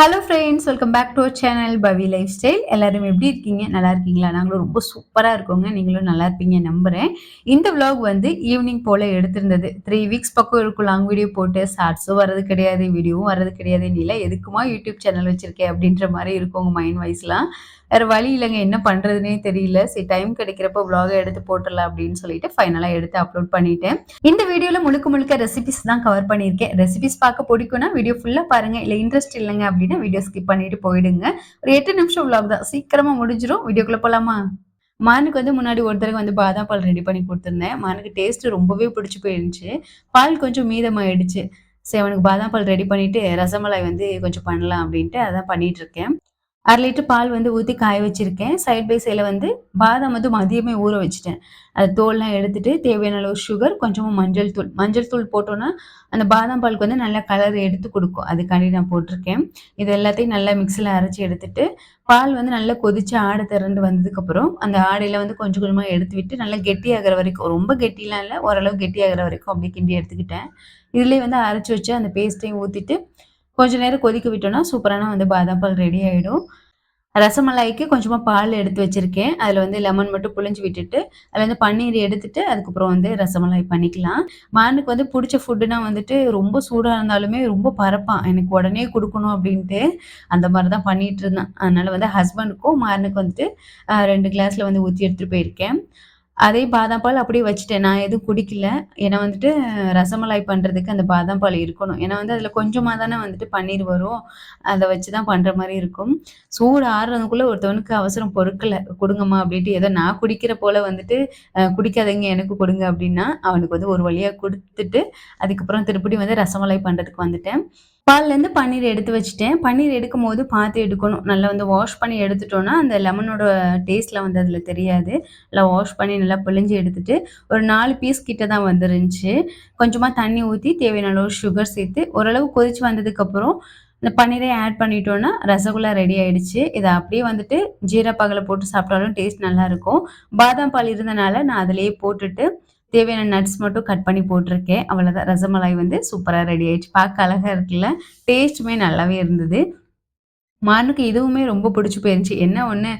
Hello friends welcome back to our channel Pavi lifestyle எல்லாரும் எப்படி இருக்கீங்க? நல்லா இருக்கீங்களா? நாங்களும் ரொம்ப சூப்பராக இருக்கோங்க. நீங்களும் நல்லா இருப்பீங்க நம்புகிறேன் இந்த விலாக் வந்து ஈவினிங் போல் எடுத்திருந்தது. த்ரீ வீக்ஸ் பக்கம் இருக்கும். லாங் வீடியோ போட்டு ஷார்ட்ஸும் வர்றது கிடையாது வீடியோவும் வர்றது கிடையாது. இல்லை எதுக்குமா யூடியூப் சேனல் வச்சுருக்கேன் அப்படின்ற மாதிரி இருக்கும் உங்கள் மைண்ட் வைஸ்லாம் வேறு வழி இல்லைங்க. என்ன பண்ணுறதுனே தெரியல. சரி டைம் கிடைக்கிறப்ப விலாகை எடுத்து போட்டுடலாம் அப்படின்னு சொல்லிட்டு ஃபைனலாக எடுத்து அப்லோட் பண்ணிட்டேன். இந்த வீடியோவில் முழுக்க முழுக்க ரெசிபிஸ் தான் கவர் பண்ணியிருக்கேன். ரெசிபிஸ் பார்க்க பிடிக்கும்னா வீடியோ ஃபுல்லாக பாருங்கள் இல்லை இன்ட்ரெஸ்ட் இல்லைங்க அப்படின்னு வீடியோ ஸ்கிப் பண்ணிட்டு போயிடுங்க. ஒரு எட்டு நிமிஷம் விலாக் தான் சீக்கிரமா முடிஞ்சிடும் வீடியோக்குள்ள போலாமா? மானுக்கு வந்து முன்னாடி ஒரு தடவை வந்து பாதாம் பால் ரெடி பண்ணி கொடுத்துருந்தேன். மானுக்கு டேஸ்ட் ரொம்பவே பிடிச்சி போயிருந்துச்சு. பால் கொஞ்சம் மீதமாயிடுச்சு. சரி அவனுக்கு பாதாம் பால் ரெடி பண்ணிட்டு ரசமலாய் வந்து கொஞ்சம் பண்ணலாம் அப்படின்ட்டு அதான் பண்ணிட்டு இருக்கேன். அரை லிட்டர் பால் வந்து ஊற்றி காய வச்சுருக்கேன். சைட் பை சைடில் வந்து பாதாம் வந்து மதியமே ஊற வச்சுட்டேன். அது தோல்லாம் எடுத்துகிட்டு தேவையான அளவு சுகர் கொஞ்சமாக மஞ்சள் தூள். மஞ்சள் தூள் போட்டோன்னா அந்த பாதாம் பாலுக்கு வந்து நல்லா கலர் எடுத்து கொடுக்கும். அதுக்காண்டி நான் போட்டிருக்கேன். இது எல்லாத்தையும் நல்லா மிக்சியில் அரைச்சி எடுத்துட்டு பால் வந்து நல்லா கொதிச்சு ஆடை திறந்து வந்ததுக்கப்புறம் அந்த ஆடையில் வந்து கொஞ்சம் கொஞ்சமாக எடுத்து விட்டு நல்லா கெட்டியாகிற வரைக்கும் ரொம்ப கெட்டிலாம் இல்லை ஓரளவு கெட்டியாகிற வரைக்கும் அப்படியே கிண்டி எடுத்துக்கிட்டேன். இதுலேயே வந்து அரைச்சி வச்சு அந்த பேஸ்ட்டையும் ஊற்றிட்டு கொஞ்ச நேரம் கொதிக்க விட்டோம்னா சூப்பரான வந்து பாதாம் பால் ரெடி ஆகிடும் ரசமலாய்க்கு கொஞ்சமாக பால் எடுத்து வச்சுருக்கேன். அதில் வந்து லெமன் மட்டும் புளிஞ்சு விட்டுட்டு அதில் வந்து பன்னீர் எடுத்துட்டு அதுக்கப்புறம் வந்து ரசமலாய் பண்ணிக்கலாம். மானுக்கு வந்து பிடிச்ச ஃபுட்டுனா வந்துட்டு ரொம்ப சூடாக இருந்தாலுமே ரொம்ப பரப்பான். எனக்கு உடனே கொடுக்கணும் அப்படின்ட்டு அந்த மாதிரி தான் பண்ணிகிட்டு இருந்தேன். அதனால் வந்து ஹஸ்பண்டுக்கும் மானுக்கு வந்துட்டு ரெண்டு கிளாஸில் வந்து ஊற்றி எடுத்துகிட்டு போயிருக்கேன். அதே பாதாம் பால் அப்படியே வச்சுட்டேன். நான் எதுவும் குடிக்கல. ஏன்னா வந்துட்டு ரசமலாய் பண்ணுறதுக்கு அந்த பாதாம் பால் இருக்கணும். ஏன்னா வந்து அதில் கொஞ்சமாக தானே வந்துட்டு பன்னீர் வரும். அதை வச்சு தான் பண்ணுற மாதிரி இருக்கும். சூடு ஆறுறதுக்குள்ளே ஒருத்தவனுக்கு அவசரம் பொருட்களை கொடுங்கம்மா அப்படின்ட்டு ஏதோ நான் குடிக்கிற போல் வந்துட்டு குடிக்காதீங்க எனக்கு கொடுங்க அப்படின்னா அவனுக்கு வந்து ஒரு வழியாக கொடுத்துட்டு அதுக்கப்புறம் திருப்படி வந்து ரசமலாய் பண்ணுறதுக்கு வந்துட்டேன். பால்லேருந்து பன்னீர் எடுத்து வச்சுட்டேன். பன்னீர் எடுக்கும் போது பார்த்து எடுக்கணும். நல்லா வந்து வாஷ் பண்ணி எடுத்துட்டோன்னா அந்த லெமனோட டேஸ்ட்டில் வந்து அதில் தெரியாது. நல்லா வாஷ் பண்ணி நல்லா பிழிஞ்சு எடுத்துட்டு ஒரு நாலு பீஸ் கிட்ட தான் வந்துருந்துச்சு. கொஞ்சமாக தண்ணி ஊற்றி தேவையான அளவு சுகர் சேர்த்து ஓரளவு கொதிச்சு வந்ததுக்கப்புறம் இந்த பன்னீரை ஆட் பண்ணிட்டோன்னா ரசகுல்லா ரெடி ஆயிடுச்சு. இதை அப்படியே வந்துட்டு ஜீரப்பாகில் போட்டு சாப்பிட்டாலும் டேஸ்ட் நல்லாயிருக்கும் பாதாம் பால் இருந்தனால நான் அதிலேயே போட்டுட்டு தேவையான நட்ஸ் மட்டும் கட் பண்ணி போட்டிருக்கேன். அவ்வளோதான் ரசமலாய் வந்து சூப்பராக ரெடி ஆயிடுச்சு. பார்க்க அழகாக இருக்குல்ல? டேஸ்ட்டுமே நல்லாவே இருந்தது. மானுக்கு இதுவுமே ரொம்ப பிடிச்சி போயிருந்துச்சு. என்ன ஒன்று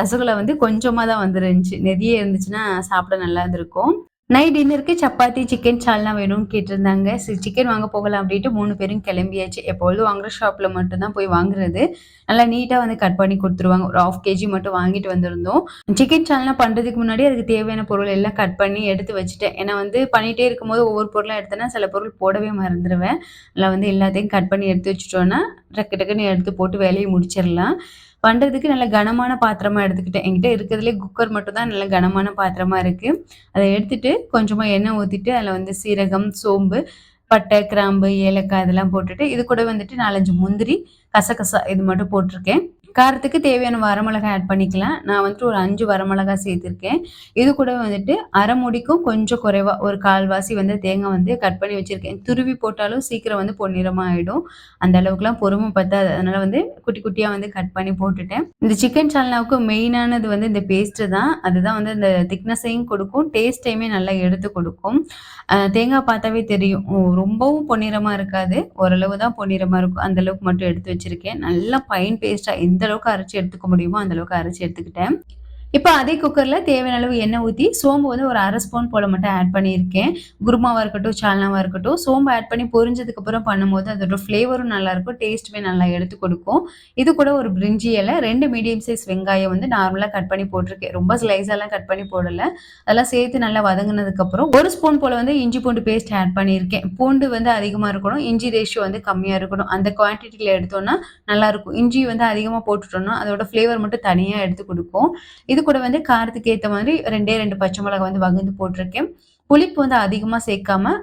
ரசகுல்லா வந்து கொஞ்சமாக தான் வந்துருந்துச்சு. நிறைய இருந்துச்சுன்னா சாப்பிட நல்லா இருந்திருக்கும். நைட் டின்னருக்கு சப்பாத்தி சிக்கன் சால்னா வேணும்னு கேட்டிருந்தாங்க. சரி சிக்கன் வாங்க போகலாம் அப்படின்ட்டு மூணு பேரும் கிளம்பியாச்சு. எப்பொழுதும் வாங்குற ஷாப்பில் மட்டும்தான் போய் வாங்குறது. நல்லா நீட்டாக வந்து கட் பண்ணி கொடுத்துருவாங்க. ஒரு ஆஃப் கேஜி மட்டும் வாங்கிட்டு வந்திருந்தோம். சிக்கன் சால்னா பண்ணுறதுக்கு முன்னாடி அதுக்கு தேவையான பொருள் எல்லாம் கட் பண்ணி எடுத்து வச்சுட்டேன். ஏன்னா வந்து பண்ணிகிட்டே இருக்கும்போது ஒவ்வொரு பொருளாக எடுத்தேன்னா சில பொருள் போடவே மறந்துடுவேன் நல்லா வந்து எல்லாத்தையும் கட் பண்ணி எடுத்து வச்சுட்டோன்னா டக்கு டக்குன்னு எடுத்து போட்டு வேலையை முடிச்சிடலாம். பண்ணுறதுக்கு நல்ல கனமான பாத்திரமாக எடுத்துக்கிட்டேன். என்கிட்ட இருக்கிறதுலே குக்கர் மட்டும் தான் நல்ல கனமான பாத்திரமாக இருக்குது அதை எடுத்துட்டு கொஞ்சமாக எண்ணெய் ஊற்றிட்டு அதில் வந்து சீரகம் சோம்பு பட்டை கிராம்பு ஏலக்காய் இதெல்லாம் போட்டுட்டு இது கூட வந்துட்டு நாலஞ்சு முந்திரி கசகசா இது மட்டும் போட்டிருக்கேன். காரத்துக்கு தேவையான வரமிளகாய் ஆட் பண்ணிக்கலாம். நான் வந்துட்டு ஒரு அஞ்சு வரமிளகாய் சேர்த்துருக்கேன். இது கூட வந்துட்டு அரை முடிக்கும் கொஞ்சம் குறைவாக ஒரு கால்வாசி வந்து தேங்காய் வந்து கட் பண்ணி வச்சுருக்கேன். துருவி போட்டாலும் சீக்கிரம் வந்து பொன்னிறமாக ஆகிடும் அந்த அளவுக்குலாம் பொறுமை பத்தாது. அதனால் வந்து குட்டி குட்டியாக வந்து கட் பண்ணி போட்டுட்டேன். இந்த சிக்கன் சால்னாவுக்கு மெயினானது வந்து இந்த பேஸ்ட்டு தான். அதுதான் வந்து இந்த திக்னஸையும் கொடுக்கும். டேஸ்ட்டையுமே நல்லா எடுத்து கொடுக்கும். தேங்காய் பார்த்தாவே தெரியும். ரொம்பவும் பொன்னிறமாக இருக்காது. ஓரளவு தான் பொன்னிறமாக இருக்கும். அந்தளவுக்கு மட்டும் எடுத்து வச்சுருக்கேன். நல்லா பைன் பேஸ்ட்டாக எந்த அளவுக்கு அரைச்சி எடுத்துக்க முடியுமோ அந்த அளவுக்கு அரைச்சி எடுத்துக்கிட்டேன். இப்போ அதே குக்கரில் தேவையான அளவு எண்ணெய் ஊற்றி சோம்பு வந்து ஒரு அரை ஸ்பூன் போல் மட்டும் ஆட் பண்ணியிருக்கேன். குருமாவாக இருக்கட்டும் சால்னாவாக இருக்கட்டும் சோம்பு ஆட் பண்ணி பொரிஞ்சதுக்கப்புறம் பண்ணும்போது அதோட ஃப்ளேவரும் நல்லாயிருக்கும் டேஸ்ட்டுமே நல்லா எடுத்து கொடுக்கும். இது கூட ஒரு பிரிஞ்சி இலை ரெண்டு மீடியம் சைஸ் வெங்காயம் வந்து நார்மலாக கட் பண்ணி போட்டிருக்கேன். ரொம்ப ஸ்லைஸெல்லாம் கட் பண்ணி போடலை. அதெல்லாம் சேர்த்து நல்லா வதங்கினதுக்கப்புறம் ஒரு ஸ்பூன் போல் வந்து இஞ்சி பூண்டு பேஸ்ட் ஆட் பண்ணியிருக்கேன். பூண்டு வந்து அதிகமாக இருக்கணும் இஞ்சி ரேஷியோ வந்து கம்மியாக இருக்கணும். அந்த குவான்டிட்டியில் எடுத்தோன்னா நல்லாயிருக்கும் இஞ்சி வந்து அதிகமாக போட்டுட்டோம்னா அதோட ஃப்ளேவர் மட்டும் தனியாக எடுத்து கொடுக்கும். இது கூட வந்து காரத்துக்கு ஏற்ற மாதிரி ரெண்டே ரெண்டு பச்சை மிளகா வந்து வகுந்து போட்டிருக்கேன். புளிப்பு வந்து அதிகமாக சேர்க்காம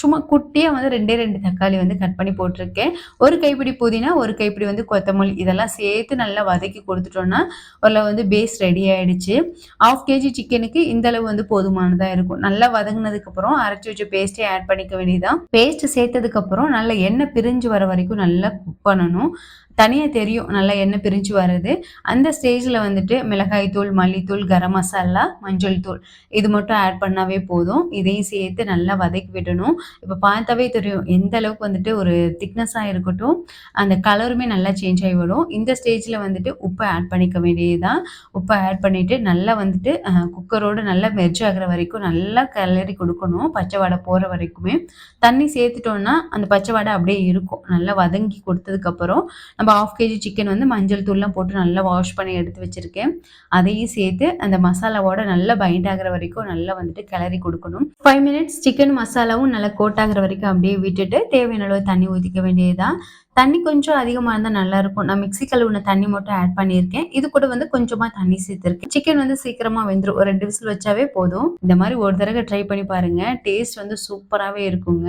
சும்மா குட்டியாக வந்து ரெண்டே ரெண்டு தக்காளி வந்து கட் பண்ணி போட்டிருக்கேன். ஒரு கைப்பிடி புதினா ஒரு கைப்பிடி வந்து கொத்தமல்லி இதெல்லாம் சேர்த்து நல்லா வதக்கி கொடுத்துட்டோன்னா அதில் வந்து பேஸ் ரெடி ஆகிடுச்சு ஆஃப் கேஜி சிக்கனுக்கு இந்த அளவு வந்து போதுமானதாக இருக்கும். நல்லா வதங்கினதுக்கப்புறம் அரைச்சி வச்ச பேஸ்ட்டே ஆட் பண்ணிக்க வேண்டியதான் பேஸ்ட் சேர்த்ததுக்கப்புறம் நல்லா எண்ணெய் பிரிஞ்சு வர வரைக்கும் நல்லா குக் பண்ணணும். தனியாக தெரியும். நல்லா எண்ணெய் பிரிஞ்சு வர்றது. அந்த ஸ்டேஜில் வந்துட்டு மிளகாய் தூள் மல்லித்தூள் கரம் மசாலா மஞ்சள் தூள் இது மட்டும் ஆட் பண்ணாவே போதும். இதையும் சேர்த்து நல்லா வதக்கி விடணும். இப்போ பார்த்தாவே தெரியும் எந்த அளவுக்கு வந்துட்டு ஒரு திக்னஸாக இருக்கட்டும். அந்த கலருமே நல்லா சேஞ்ச் ஆகி வரும். இந்த ஸ்டேஜில் வந்துட்டு உப்பை ஆட் பண்ணிக்க வேண்டியதுதான். உப்பை ஆட் பண்ணிவிட்டு நல்லா வந்துட்டு குக்கரோடு நல்லா மெர்ஜ் ஆகிற வரைக்கும் நல்லா கிளறி கொடுக்கணும். பச்சை வடை போகிற வரைக்குமே. தண்ணி சேர்த்துட்டோன்னா அந்த பச்சை வடை அப்படியே இருக்கும். நல்லா வதங்கி கொடுத்ததுக்கப்புறம் நம்ம ஆஃப் கேஜி சிக்கன் வந்து மஞ்சள் தூள்லாம் போட்டு நல்லா வாஷ் பண்ணி எடுத்து வச்சுருக்கேன். அதையும் சேர்த்து அந்த மசாலாவோட நல்லா பைண்ட் ஆகிற வரைக்கும் நல்லா வந்துட்டு கிளறி கொடுக்கணும். ஃபைவ் மினிட்ஸ் சிக்கன் மசாலாவும் நல்லா கோட் ஆகிற வரைக்கும் அப்படியே விட்டுட்டு தேவையான அளவு தண்ணி ஊற்றிக்க வேண்டியதுதான். தண்ணி கொஞ்சம் அதிகமாக இருந்தால் நல்லாயிருக்கும் நான் மிக்சி கழுவுன தண்ணி மட்டும் ஆட் பண்ணியிருக்கேன். இது கூட வந்து கொஞ்சமாக தண்ணி சேர்த்துருக்கேன். சிக்கன் வந்து சீக்கிரமாக வெந்துடும் ஒரு ரெண்டு விசில் வச்சாவே போதும். இந்த மாதிரி ஒரு தடவை ட்ரை பண்ணி பாருங்கள் டேஸ்ட் வந்து சூப்பராகவே இருக்குங்க.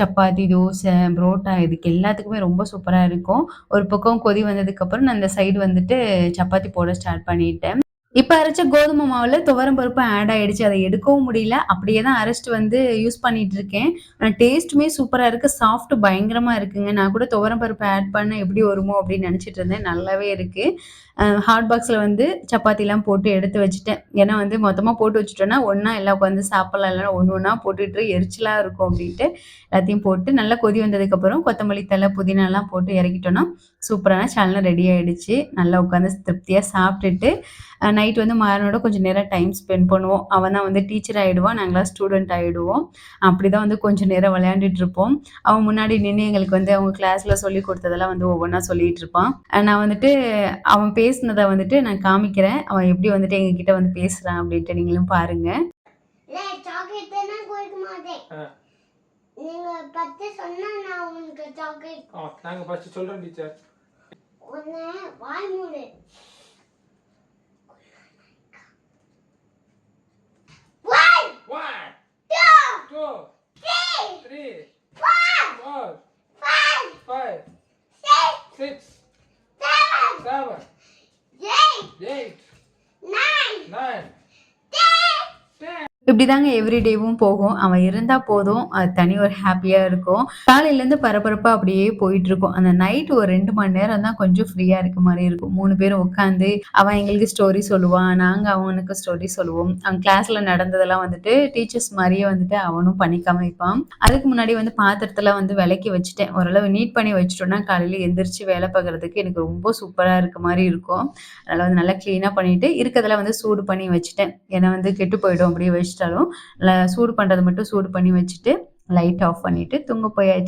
சப்பாத்தி தோசை புரோட்டா இதுக்கு எல்லாத்துக்குமே ரொம்ப சூப்பராக இருக்கும். ஒரு பக்கம் கொதி வந்ததுக்கப்புறம் நான் இந்த சைடு வந்துட்டு சப்பாத்தி போட ஸ்டார்ட் பண்ணிட்டேன். இப்போ அரைச்ச கோதுமை மாவில் துவரம் பருப்பு ஆட் ஆகிடுச்சு அதை எடுக்கவும் முடியல. அப்படியே தான் அரைச்சிட்டு வந்து யூஸ் பண்ணிட்டு இருக்கேன். டேஸ்ட்டுமே சூப்பராக இருக்குது சாஃப்ட் பயங்கரமாக இருக்குங்க. நான் கூட துவரம் பருப்பு ஆட் பண்ண எப்படி வருமோ அப்படின்னு நினச்சிட்டு இருந்தேன். நல்லாவே இருக்குது ஹாட் பாக்ஸில் வந்து சப்பாத்திலாம் போட்டு எடுத்து வச்சுட்டேன். ஏன்னா வந்து மொத்தமாக போட்டு வச்சுட்டோன்னா ஒன்றா எல்லாம் உட்காந்து சாப்பிட்லாம். இல்லைனா ஒன்று ஒன்றா போட்டுட்டு எரிச்சலாக இருக்கும் அப்படின்ட்டு எல்லாத்தையும் போட்டு நல்லா கொதி வந்ததுக்கப்புறம் கொத்தமல்லி தலை புதினாலாம் போட்டு இறக்கிட்டோன்னா சூப்பரான சேனல் ரெடி ஆகிடுச்சு நல்லா உட்காந்து திருப்தியாக சாப்பிட்டுட்டு நைட் வந்து மாறனோட கொஞ்சம் நேரம் டைம் ஸ்பெண்ட் பண்ணுவோம். அவன் தான் வந்து டீச்சர் ஆகிடுவான் நாங்களாம் ஸ்டூடெண்ட் ஆகிடுவோம் அப்படி தான் வந்து கொஞ்சம் நேரம் விளையாண்டுட்டு இருப்போம். அவன் முன்னாடி நின்று எங்களுக்கு வந்து அவங்க கிளாஸில் சொல்லி கொடுத்ததெல்லாம் வந்து ஒவ்வொன்றா சொல்லிட்டு இருப்பான். நான் வந்துட்டு அவன் பேசினதை வந்துட்டு நான் காமிக்கிறேன். அவன் எப்படி வந்துட்டு எங்ககிட்ட வந்து பேசுறான் அப்படின்ட்டு நீங்களும் பாருங்க. நீங்க பத்து சொன்னா நான் உங்களுக்கு சாக்லேட் நாங்க ஃபர்ஸ்ட் சொல்றோம் டீச்சர் ஒன்னு வாய் மூடு. Two, டூ three, இப்படி தாங்க எவ்ரிடேவும் போகும். அவன் இருந்தால் போதும். அது தனி ஒரு ஹாப்பியாக இருக்கும். காலையிலேருந்து பரபரப்பாக அப்படியே போயிட்டு இருக்கும் அந்த நைட் ஒரு ரெண்டு மணி நேரம் தான் கொஞ்சம் ஃப்ரீயாக இருக்க மாதிரி இருக்கும். மூணு பேரும் உட்காந்து அவன் எங்களுக்கு ஸ்டோரி சொல்லுவான் நாங்கள் அவனுக்கு ஸ்டோரி சொல்லுவோம். அவன் கிளாஸில் நடந்ததெல்லாம் வந்துட்டு டீச்சர்ஸ் மாதிரியே வந்துட்டு அவனும் பண்ணி காமிப்பான் அதுக்கு முன்னாடி வந்து பாத்திரத்தெல்லாம் வந்து விலைக்கு வச்சுட்டேன். ஓரளவு நீட் பண்ணி வச்சுட்டோம்னா காலையில் எந்திரிச்சு வேலை பார்க்குறதுக்கு எனக்கு ரொம்ப சூப்பராக இருக்க மாதிரி இருக்கும். அதனால் வந்து நல்லா க்ளீனாக பண்ணிட்டு இருக்கிறதெல்லாம் வந்து சூடு பண்ணி வச்சுட்டேன். ஏன்னா வந்து கெட்டு போயிடும் அப்படியே வச்சுட்டாலும் சூடு பண்ணுறது மட்டும் சூடு பண்ணி வச்சுட்டு லைட் ஆஃப் பண்ணிவிட்டு தூங்க போயாச்சு.